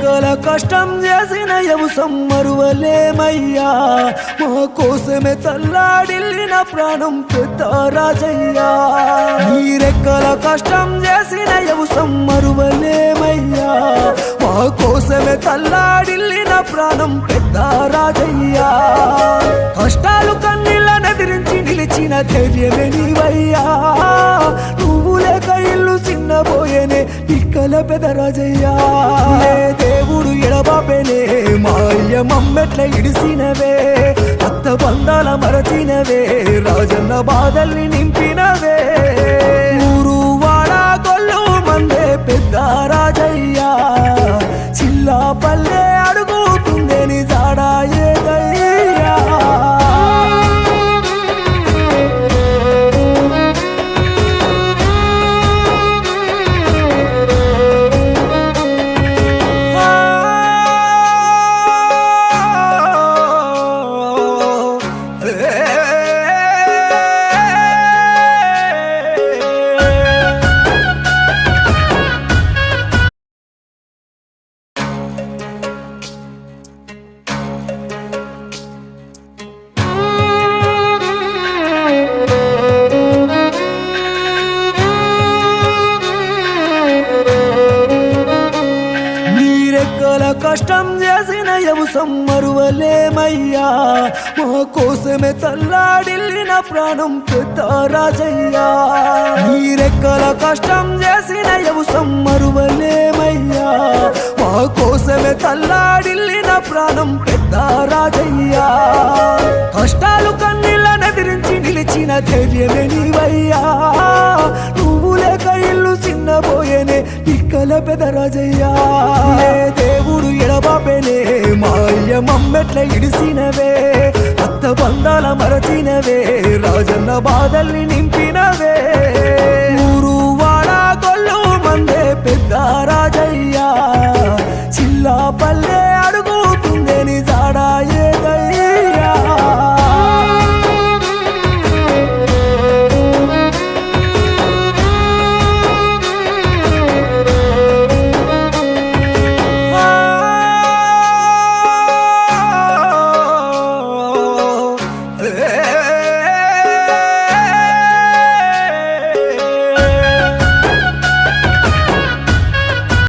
రెక్కల కష్టం చేసిన యవసం మరువలేమయ్యా మా కోసమే తల్లాడిల్లిన ప్రాణం పెద్ద రాజయ్యా. ఈ రెక్కల కష్టం చేసిన యవసం మరువలేమయ్యా మా కోసమే తల్లాడిల్లిన ప్రాణం పెద్ద రాజయ్యా. కష్టాలు కన్నీళ్ళ నదిరించి నిలిచిన ధైర్యమే నీవయ్యా. లేక ఇల్లు చిన్నబోయేనే పిక్కల పెదరాజయ్యా దేవుడు ఎడబాపేనే మా అయ్య మమ్మెట్ల ఇడిసినవే అత్త బంధాల మరచినవే రాజన్న బాధల్ని నింపినవే నీరెక్కల కష్టం చేసిన యవసం మరువలేమయ్యా మా కోసమే తల్లాడిల్లిన ప్రాణం పెద్ద రాజయ్యా నీరెక్కల కష్టం చేసిన యవసం మరువలేమయ్యా మా కోసమే తల్లాడిల్లిన ప్రాణం పెద్ద రాజయ్యా కష్టాలు కన్నీళ్ళ నదిరించి నిలిచిన ధైర్యమే నీవయ్యా. నువ్వు లేక ఇల్లు ఎన్నబోయేనే తిక్కల పెదరాజయ్యా దేవుడు ఎడబాపెనే మాయ మమ్మెట్ల ఇడిసినవే అత్త బంధాల మరచినవే రాజన్న బాధల్ని నింపినవే. ఊరు వాడా కొల్లు మందే పెద్ద రాజయ్యా. చిల్లా పల్లె